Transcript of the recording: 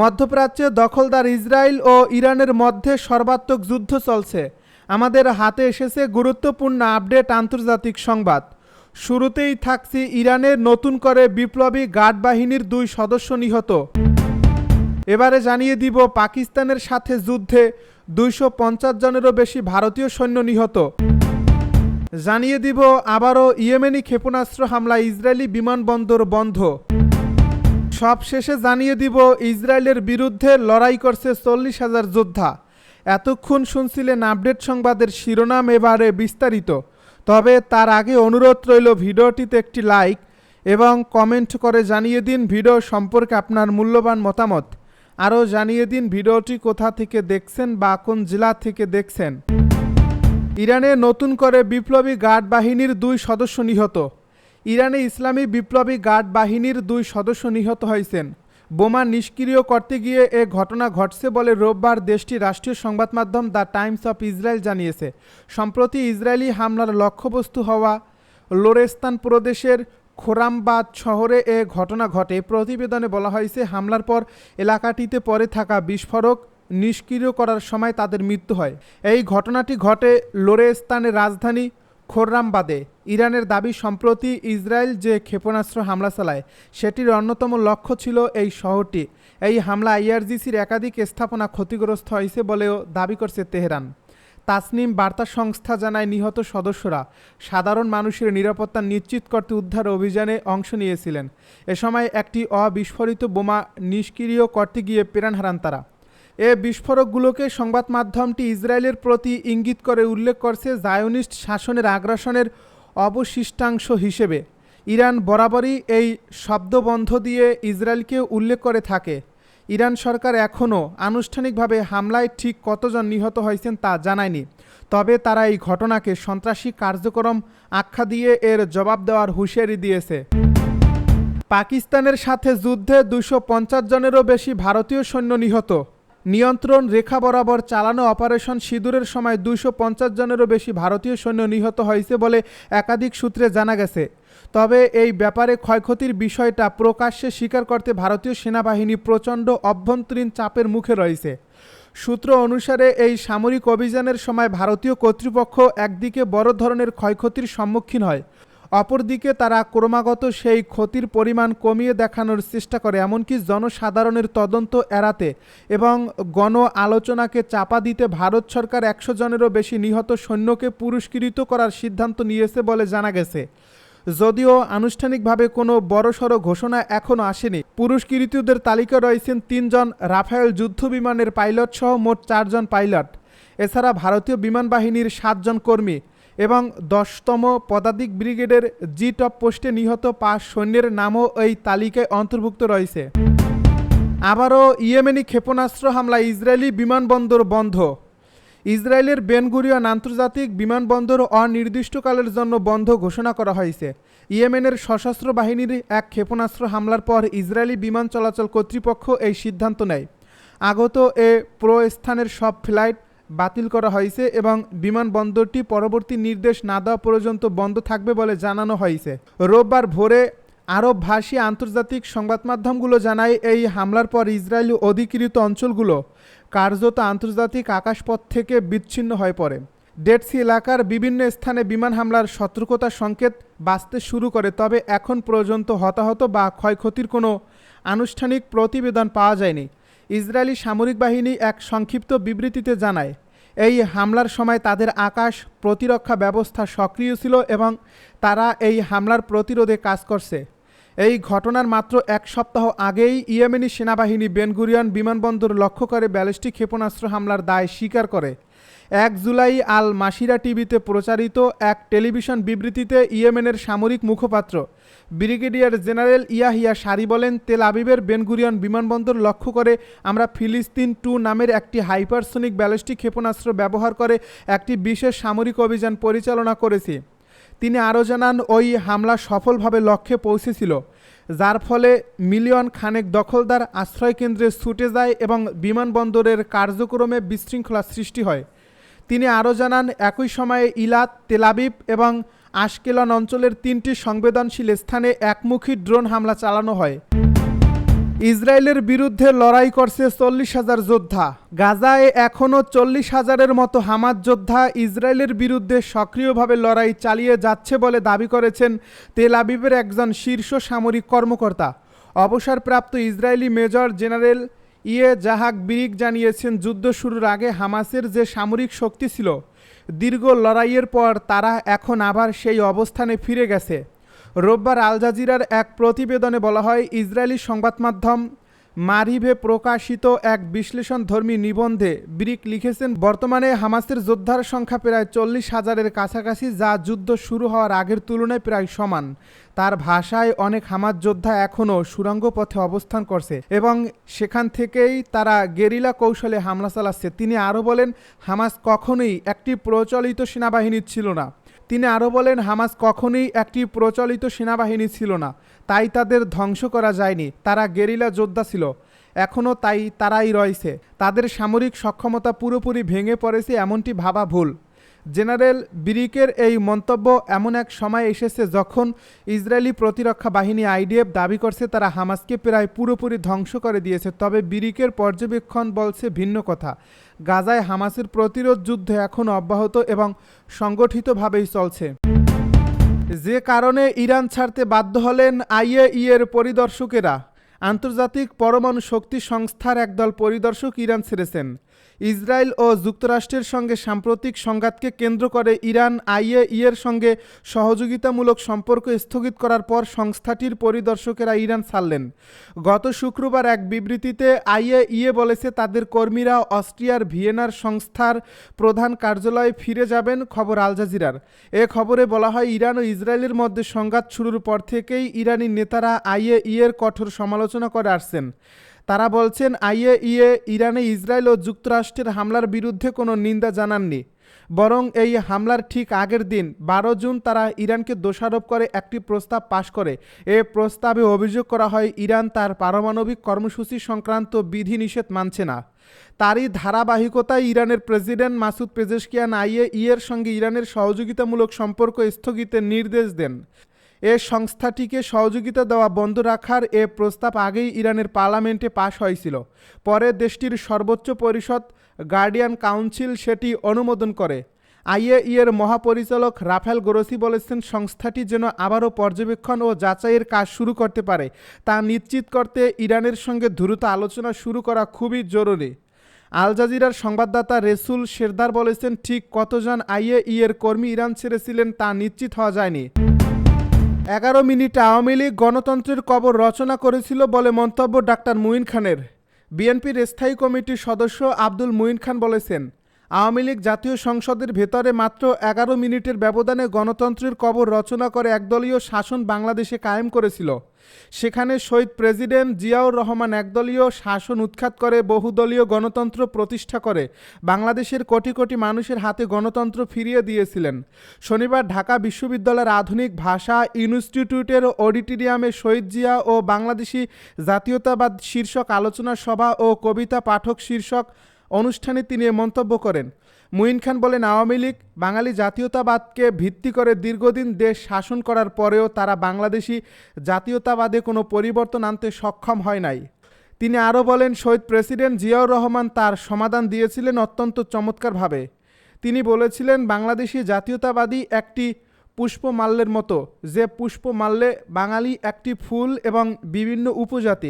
মধ্যপ্রাচ্যে দখলদার ইসরায়েল ও ইরানের মধ্যে সর্বাত্মক যুদ্ধ চলছে। আমাদের হাতে এসেছে গুরুত্বপূর্ণ আপডেট আন্তর্জাতিক সংবাদ। শুরুতেই থাকছি ইরানের নতুন করে বিপ্লবী গার্ড বাহিনীর দুই সদস্য নিহত। এবারে জানিয়ে দিব পাকিস্তানের সাথে যুদ্ধে দুইশো পঞ্চাশ জনেরও বেশি ভারতীয় সৈন্য নিহত। জানিয়ে দিব আবারও ইয়েমেনি ক্ষেপণাস্ত্র হামলা ইসরায়েলি বিমানবন্দর বন্ধ। সবশেষে জানিয়ে দিব, ইসরায়েলের বিরুদ্ধে লড়াই করছে চল্লিশ হাজার যোদ্ধা। এতক্ষণ শুনছিলেন আপডেট সংবাদের শিরোনাম এবারে বিস্তারিত। তবে তার আগে অনুরোধ রইল ভিডিওটিতে একটি লাইক এবং কমেন্ট করে জানিয়ে দিন ভিডিও সম্পর্কে আপনার মূল্যবান মতামত। আরও জানিয়ে দিন ভিডিওটি কোথা থেকে দেখছেন বা কোন জেলা থেকে দেখছেন। ইরানে নতুন করে বিপ্লবী গার্ড বাহিনীর দুই সদস্য নিহত। ইরানে ইসলামী বিপ্লবী গার্ড বাহিনীর দুই সদস্য নিহত হয়েছেন। বোমা নিষ্ক্রিয় করতে গিয়ে এ ঘটনা ঘটছে বলে রোববার দেশটির রাষ্ট্রীয় সংবাদ মাধ্যম দ্য টাইমস অফ ইসরায়েল জানিয়েছে। সম্প্রতি ইসরায়েলি হামলার লক্ষ্যবস্তু হওয়া লোরেস্তান প্রদেশের খোরামবাদ শহরে এ ঘটনা ঘটে। প্রতিবেদনে বলা হয়েছে, হামলার পর এলাকাটিতে পরে থাকা বিস্ফোরক নিষ্ক্রিয় করার সময় তাদের মৃত্যু হয়। এই ঘটনাটি ঘটে লোরেস্তানের রাজধানী খোররামবাদে ইরানের দাবি সম্প্রতি ইসরায়েল যে ক্ষেপণাস্ত্র হামলা চালায়, সেটির অন্যতম লক্ষ্য ছিল এই শহরটি। এই হামলা আইআরজিসির একাধিক স্থাপনা ক্ষতিগ্রস্ত হয়েছে বলেও দাবি করছে তেহরান। তাসনিম বার্তা সংস্থা জানায়, নিহত সদস্যরা সাধারণ মানুষের নিরাপত্তা নিশ্চিত করতে উদ্ধার অভিযানে অংশ নিয়েছিলেন। এ সময় একটি অবিস্ফোরিত বোমা নিষ্ক্রিয় করতে গিয়ে প্রাণ হারান তারা। এ বিস্ফোরকগুলোকে সংবাদ মাধ্যমটি ইসরায়েলের প্রতি ইঙ্গিত করে উল্লেখ করছে জায়োনিস্ট শাসনের আগ্রাসনের অবশিষ্টাংশ হিসেবে। ইরান বরাবরই এই শব্দবন্ধ দিয়ে ইসরায়েলকে উল্লেখ করে থাকে। ইরান সরকার এখনও আনুষ্ঠানিকভাবে হামলায় ঠিক কতজন নিহত হয়েছেন তা জানায়নি। তবে তারা এই ঘটনাকে সন্ত্রাসী কার্যক্রম আখ্যা দিয়ে এর জবাব দেওয়ার হুঁশিয়ারি দিয়েছে। পাকিস্তানের সাথে যুদ্ধে দুশো জনেরও বেশি ভারতীয় সৈন্য নিহত। নিয়ন্ত্রণ রেখা বরাবর চালানো অপারেশন সিঁদুরের সময় দুইশো পঞ্চাশ জনেরও বেশি ভারতীয় সৈন্য নিহত হয়েছে বলে একাধিক সূত্রে জানা গেছে। তবে এই ব্যাপারে ক্ষয়ক্ষতির বিষয়টা প্রকাশ্যে স্বীকার করতে ভারতীয় সেনাবাহিনী প্রচণ্ড অভ্যন্তরীণ চাপের মুখে রয়েছে। সূত্র অনুসারে এই সামরিক অভিযানের সময় ভারতীয় কর্তৃপক্ষ একদিকে বড় ধরনের ক্ষয়ক্ষতির সম্মুখীন হয় অপরদিকে তারা ক্রমাগত সেই ক্ষতির পরিমাণ কমিয়ে দেখানোর চেষ্টা করে, এমনকি জনসাধারণের তদন্ত এড়াতে এবং গণ আলোচনাকে চাপা দিতে ভারত সরকার একশো জনেরও বেশি নিহত সৈন্যকে পুরস্কৃত করার সিদ্ধান্ত নিয়েছে বলে জানা গেছে। যদিও আনুষ্ঠানিকভাবে কোনো বড়সড় ঘোষণা এখনও আসেনি। পুরস্কৃতদের তালিকা রয়েছেন তিনজন রাফায়েল যুদ্ধ বিমানের পাইলট সহ মোট চারজন পাইলট। এছাড়া ভারতীয় বিমান বাহিনীর সাতজন কর্মী। এবং দশতম পদাতিক ব্রিগেডের জি টপ পোস্টে নিহত পাঁচ সৈন্যের নামও এই তালিকায় অন্তর্ভুক্ত রয়েছে। আবারও ইয়েমেনি ক্ষেপণাস্ত্র হামলা ইসরায়েলি বিমানবন্দর বন্ধ। ইসরায়েলের বেনগুরিয়ান আন্তর্জাতিক বিমানবন্দর অনির্দিষ্টকালের জন্য বন্ধ ঘোষণা করা হয়েছে। ইয়েমেনের সশস্ত্র বাহিনীর এক ক্ষেপণাস্ত্র হামলার পর ইসরায়েলি বিমান চলাচল কর্তৃপক্ষ এই সিদ্ধান্ত নেয়। আগত এ প্রস্থানের সব ফ্লাইট বাতিল করা হয়েছে এবং বিমানবন্দরটি পরবর্তী নির্দেশ না দেওয়া পর্যন্ত বন্ধ থাকবে বলে জানানো হয়েছে। রোববার ভোরে আরব ভাষী আন্তর্জাতিক সংবাদ মাধ্যমগুলো জানায়, এই হামলার পর ইসরায়েলি অধিকৃত অঞ্চলগুলো কার্যত আন্তর্জাতিক আকাশপথ থেকে বিচ্ছিন্ন হয়ে পড়ে। ডেটসি এলাকার বিভিন্ন স্থানে বিমান হামলার সতর্কতা সংকেত বাঁচতে শুরু করে, তবে এখন পর্যন্ত হতাহত বা ক্ষয়ক্ষতির কোনো আনুষ্ঠানিক প্রতিবেদন পাওয়া যায়নি। ইসরায়েলি সামরিক বাহিনী এক সংক্ষিপ্ত বিবৃতিতে জানায়, এই হামলার সময় তাদের আকাশ প্রতিরক্ষা ব্যবস্থা সক্রিয় ছিল এবং তারা এই হামলার প্রতিরোধে কাজ করছে। এই ঘটনার মাত্র এক সপ্তাহ আগেই ইয়েমেনি সেনাবাহিনী বেনগুরিয়ান বিমানবন্দর লক্ষ্য করে ব্যালিস্টিক ক্ষেপণাস্ত্র হামলার দায় স্বীকার করে। এক জুলাই আল মাসিরা টিভিতে প্রচারিত এক টেলিভিশন বিবৃতিতে ইয়েমেনের সামরিক মুখপাত্র ব্রিগেডিয়ার জেনারেল ইয়াহিয়া সারি বলেন, তেল আবিবের বেনগুরিয়ান বিমানবন্দর লক্ষ্য করে আমরা ফিলিস্তিন টু নামের একটি হাইপারসোনিক ব্যালিস্টিক ক্ষেপণাস্ত্র ব্যবহার করে একটি বিশেষ সামরিক অভিযান পরিচালনা করেছি। তিনি আরও জানান, ওই হামলা সফলভাবে লক্ষ্যে পৌঁছেছিল, যার ফলে মিলিয়ন খানেক দখলদার আশ্রয়কেন্দ্রে ছুটে যায় এবং বিমানবন্দরের কার্যক্রমে বিশৃঙ্খলা সৃষ্টি হয়। তিনি আরও জানান, একই সময়ে ইলাত তেলাবিব এবং আশকেলন অঞ্চলের তিনটি সংবেদনশীল স্থানে একমুখী ড্রোন হামলা চালানো হয়। ইসরায়েলের বিরুদ্ধে লড়াই করছে চল্লিশ হাজার যোদ্ধা। গাজায় এখনও চল্লিশ হাজারের মতো হামাজ যোদ্ধা ইসরায়েলের বিরুদ্ধে সক্রিয়ভাবে লড়াই চালিয়ে যাচ্ছে বলে দাবি করেছেন তেল আবিবের একজন শীর্ষ সামরিক কর্মকর্তা। অবসরপ্রাপ্ত ইসরায়েলি মেজর জেনারেল ইয়ে জাহাক বিরিক জানিয়েছেন, যুদ্ধ শুরুর আগে হামাসের যে সামরিক শক্তি ছিল, দীর্ঘ লড়াইয়ের পর তারা এখন আবার সেই অবস্থানে ফিরে গেছে। রোববার আল জাজিরার এক প্রতিবেদনে বলা হয়, ইসরায়েলি সংবাদ মাধ্যম মারিভে প্রকাশিত এক বিশ্লেষণধর্মী নিবন্ধে ব্রিক লিখেছেন, বর্তমানে হামাসের যোদ্ধার সংখ্যা প্রায় চল্লিশ হাজারের কাছাকাছি, যা যুদ্ধ শুরু হওয়ার আগের তুলনায় প্রায় সমান। তার ভাষায় অনেক হামাজ যোদ্ধা এখনও সুড়ঙ্গ পথে অবস্থান করছে এবং সেখান থেকেই তারা গেরিলা কৌশলে হামলা চালাচ্ছে। তিনি আরও বলেন, হামাস কখনোই একটি প্রচলিত সেনাবাহিনী ছিল না। তিনি আরও বলেন, হামাস কখনোই একটি প্রচলিত সেনাবাহিনী ছিল না, তাই তাদের ধ্বংস করা যায়নি, তারা গেরিলা যোদ্ধা ছিল। এখনও তাই, তারাই রয়েছে। তাদের সামরিক সক্ষমতা পুরোপুরি ভেঙে পড়েছে এমনটি ভাবা ভুল। জেনারেল বিরিকের এই মন্তব্য এমন এক সময় এসেছে যখন ইসরায়েলি প্রতিরক্ষা বাহিনী আইডিএফ দাবি করছে তারা হামাসকে প্রায় পুরোপুরি ধ্বংস করে দিয়েছে, তবে বিরিকের পর্যবেক্ষণ বলছে ভিন্ন কথা। গাজায় হামাসের প্রতিরোধ যুদ্ধ এখন অব্যাহত এবং সংগঠিতভাবেই চলছে। যে কারণে ইরান ছাড়তে বাধ্য হলেন আইএই এর পরিদর্শকেরা। আন্তর্জাতিক পরমাণু শক্তি সংস্থার একদল পরিদর্শক ইরান ছেড়েছেন। ইসরায়েল ও যুক্তরাষ্ট্রের সঙ্গে সাম্প্রতিক সংঘাতকে কেন্দ্র করে ইরান আইএই এর সঙ্গে সহযোগিতামূলক সম্পর্ক স্থগিত করার পর সংস্থাটির পরিদর্শকেরা ইরান ছাড়লেন। গত শুক্রবার এক বিবৃতিতে আইএইএ বলেছে, তাদের কর্মীরা অস্ট্রিয়ার ভিয়েনার সংস্থার প্রধান কার্যালয়ে ফিরে যাবেন, খবর আল জাজিরার। এ খবরে বলা হয়, ইরান ও ইসরায়েলের মধ্যে সংঘাত শুরুর পর থেকেই ইরানি নেতারা আইএই এর কঠোর সমালোচনা করে আসছেন। তারা বলছেন আইএইএ ইরানে ইসরায়েল ও যুক্তরাষ্ট্রের হামলার বিরুদ্ধে কোনো নিন্দা জানাননি। বরং এই হামলার ঠিক আগের দিন বারো জুন তারা ইরানকে দোষারোপ করে একটি প্রস্তাব পাশ করে। এ প্রস্তাবে অভিযোগ করা হয়, ইরান তার পারমাণবিক কর্মসূচি সংক্রান্ত বিধিনিষেধ মানছে না। তারই ধারাবাহিকতায় ইরানের প্রেসিডেন্ট মাসুদ পেজেশকিয়ান আইএ এর সঙ্গে ইরানের সহযোগিতামূলক সম্পর্ক স্থগিতের নির্দেশ দেন। এ সংস্থাটিকে সহযোগিতা দেওয়া বন্ধ রাখার এ প্রস্তাব আগেই ইরানের পার্লামেন্টে পাশ হয়েছিল। পরে দেশটির সর্বোচ্চ পরিষদ গার্ডিয়ান কাউন্সিল সেটি অনুমোদন করে। আইএই এর মহাপরিচালক রাফেল গোরসি বলেছেন, সংস্থাটি যেন আবারও পর্যবেক্ষণ ও যাচাইয়ের কাজ শুরু করতে পারে। তা নিশ্চিত করতে ইরানের সঙ্গে দ্রুত আলোচনা শুরু করা খুবই জরুরি। আল জাজিরার সংবাদদাতা রেসুল শেরদার বলেছেন, ঠিক কতজন আইএই এর কর্মী ইরান ছেড়েছিলেন তা নিশ্চিত হওয়া যায়নি। এগারো মিনিট আওয়ামী লীগ গণতন্ত্রের কবর রচনা করেছিল বলে মন্তব্য ডাক্তার মুইন খানের। বিএনপির স্থায়ী কমিটির সদস্য আব্দুল মুইন খান বলেছেন আওয়ামী লীগ জাতীয় সংসদের ভেতরে মাত্র এগারো মিনিটের ব্যবধানে গণতন্ত্রের কবর রচনা করে একদলীয় শাসন বাংলাদেশে কায়েম করেছিল। সেখানে শহীদ প্রেসিডেন্ট জিয়াউর রহমান একদলীয় শাসন উৎখাত করে, বহুদলীয় গণতন্ত্র প্রতিষ্ঠা করে, বাংলাদেশের কোটি কোটি মানুষের হাতে গণতন্ত্র ফিরিয়ে দিয়েছিলেন। শনিবার ঢাকা বিশ্ববিদ্যালয়ের আধুনিক ভাষা ইনস্টিটিউটের অডিটোরিয়ামে শহীদ জিয়া ও বাংলাদেশি জাতীয়তাবাদ শীর্ষক আলোচনা সভা ও কবিতা পাঠক শীর্ষক অনুষ্ঠানে তিনি এ মন্তব্য করেন। মুইন খান বলেন, আওয়ামী লীগ বাঙালি জাতীয়তাবাদকে ভিত্তি করে দীর্ঘদিন দেশ শাসন করার পরেও তারা বাংলাদেশি জাতীয়তাবাদে কোনো পরিবর্তন আনতে সক্ষম হয় নাই। তিনি আরও বলেন, শহীদ প্রেসিডেন্ট জিয়াউর রহমান তার সমাধান দিয়েছিলেন অত্যন্ত চমৎকারভাবে। তিনি বলেছিলেন, বাংলাদেশি জাতীয়তাবাদী একটি পুষ্পমাল্যের মতো। যে পুষ্পমাল্যে বাঙালি একটি ফুল এবং বিভিন্ন উপজাতি।